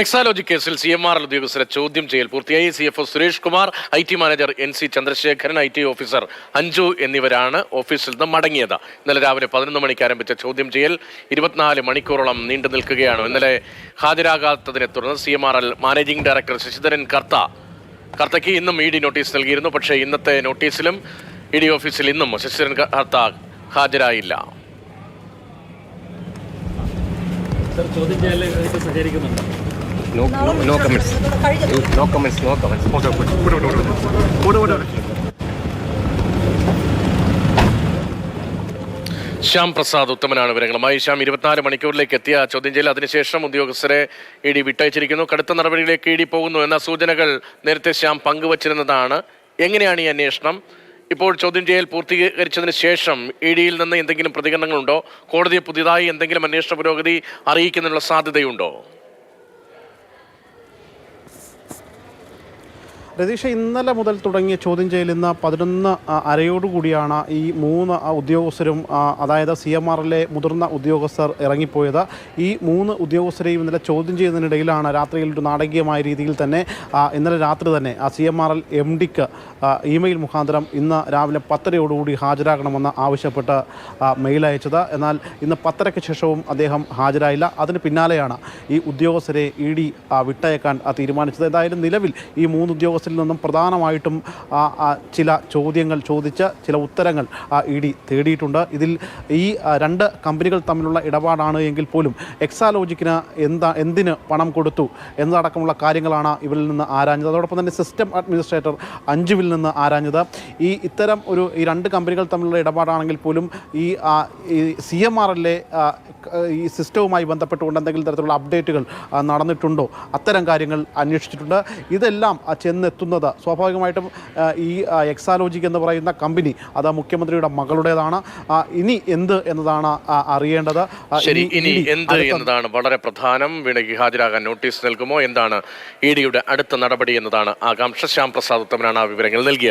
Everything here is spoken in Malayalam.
എക്സാലോജി കേസിൽ സി എം ആർ ഉദ്യോഗസ്ഥരെ ചോദ്യം ചെയ്യൽ പൂർത്തിയായി. C F O Suresh Kumar I T manager N C Chandrasekharan I T officer Anju എന്നിവരാണ് ഓഫീസിൽ നിന്ന് മടങ്ങിയത്. ഇന്നലെ രാവിലെ പതിനൊന്ന് മണിക്ക് ആരംഭിച്ച ചോദ്യം ചെയ്യൽ ഇരുപത്തിനാല് മണിക്കൂറോളം നീണ്ടു നിൽക്കുകയാണ്. ഇന്നലെ ഹാജരാകാത്തതിനെ തുടർന്ന് C M R L managing director Sasidharan Kartha കർത്തയ്ക്ക് ഇന്നും ഇ ഡി നോട്ടീസ് നൽകിയിരുന്നു. പക്ഷേ ഇന്നത്തെ നോട്ടീസിലും ഇ ഡി ഓഫീസിൽ ഇന്നും ശശിധരൻ കർത്ത ഹാജരായില്ല. ചോദ്യം ചെയ്യാൻ സഹകരിക്കുന്നുണ്ട്? No no No no. Okay, good. Good, good, good. Good, good, good. Shyam Prasad ഉത്തമനാണ് വിവരങ്ങളുമായി. ശ്യാം ഇരുപത്തിനാല് മണിക്കൂറിലേക്ക് എത്തിയ ചോദ്യം ചെയ്യൽ. അതിനുശേഷം ഉദ്യോഗസ്ഥരെ ഇ ഡി വിട്ടയച്ചിരിക്കുന്നു. കടുത്ത നടപടികളിലേക്ക് ഇ ഡി പോകുന്നു എന്ന സൂചനകൾ നേരത്തെ ശ്യാം പങ്കുവച്ചിരുന്നതാണ്. എങ്ങനെയാണ് ഈ അന്വേഷണം? ഇപ്പോൾ ചോദ്യം ചെയ്യൽ പൂർത്തീകരിച്ചതിന് ശേഷം ഇ ഡിയിൽ നിന്ന് എന്തെങ്കിലും പ്രതികരണങ്ങളുണ്ടോ? കോടതിയെ പുതിയതായി എന്തെങ്കിലും അന്വേഷണ പുരോഗതി അറിയിക്കുന്നതിനുള്ള സാധ്യതയുണ്ടോ? രതീഷ ഇന്നലെ മുതൽ തുടങ്ങിയ ചോദ്യം ചെയ്യൽ ഇന്ന് പതിനൊന്ന് അരയോടുകൂടിയാണ് ഈ മൂന്ന് ഉദ്യോഗസ്ഥരും അതായത് സി എം ആറിലെ മുതിർന്ന ഉദ്യോഗസ്ഥർ ഇറങ്ങിപ്പോയത്. ഈ മൂന്ന് ഉദ്യോഗസ്ഥരെയും ഇന്നലെ ചോദ്യം ചെയ്യുന്നതിനിടയിലാണ് രാത്രിയിൽ ഒരു നാടകീയമായ രീതിയിൽ തന്നെ ഇന്നലെ രാത്രി തന്നെ ആ C M R L M ഡിക്ക് ഇമെയിൽ മുഖാന്തരം ഇന്ന് രാവിലെ പത്തരയോടുകൂടി ഹാജരാകണമെന്ന് ആവശ്യപ്പെട്ട് മെയിൽ അയച്ചത്. എന്നാൽ ഇന്ന് പത്തരയ്ക്ക് ശേഷവും അദ്ദേഹം ഹാജരായില്ല. അതിന് പിന്നാലെയാണ് ഈ ഉദ്യോഗസ്ഥരെ ഇ ഡി വിട്ടയക്കാൻ തീരുമാനിച്ചത്. എന്തായാലും നിലവിൽ ഈ മൂന്ന് ഉദ്യോഗസ്ഥരിൽ നിന്നും പ്രധാനമായിട്ടും ചില ചോദ്യങ്ങൾ ചോദിച്ച ചില ഉത്തരങ്ങൾ ഇ ഡി തേടിയിട്ടുണ്ട്. ഇതിൽ ഈ രണ്ട് കമ്പനികൾ തമ്മിലുള്ള ഇടപാടാണ് എങ്കിൽ പോലും എക്സാലോജിക്കിന് എന്താ എന്തിന് പണം കൊടുത്തു എന്നതടക്കമുള്ള കാര്യങ്ങളാണ് ഇവരിൽ നിന്ന് ആരാഞ്ഞത്. അതോടൊപ്പം തന്നെ സിസ്റ്റം അഡ്മിനിസ്ട്രേറ്റർ അഞ്ജുവിൽ നിന്ന് ആരാഞ്ഞത്. ഈ ഇത്തരം ഒരു ഈ രണ്ട് കമ്പനികൾ തമ്മിലുള്ള ഇടപാടാണെങ്കിൽ പോലും ഈ സി എം ആർ എല്ലെ ഈ സിസ്റ്റവുമായി ബന്ധപ്പെട്ടുകൊണ്ട് എന്തെങ്കിലും തരത്തിലുള്ള അപ്ഡേറ്റുകൾ നടന്നിട്ടുണ്ടോ? അത്തരം കാര്യങ്ങൾ അന്വേഷിച്ചിട്ടുണ്ട്. ഇതെല്ലാം ആ, ചെന്നെത്തുന്നത് സ്വാഭാവികമായിട്ടും ഈ എക്സാലോജിക് എന്ന് പറയുന്ന കമ്പനി അത് മുഖ്യമന്ത്രിയുടെ മകളുടേതാണ്. ഇനി എന്ത് എന്നതാണ് അറിയേണ്ടത്. ശരി ഇനി എന്ത് എന്നതാണ് വളരെ പ്രധാനം. വീണയ്ക്ക് ഹാജരാകാൻ നോട്ടീസ് നൽകുമോ? എന്താണ് ഇ ഡിയുടെ അടുത്ത നടപടി എന്നതാണ് ആകാംക്ഷ. ശ്യാം പ്രസാദ് ഉത്തമനാണ് ആ വിവരങ്ങൾ നൽകിയത്.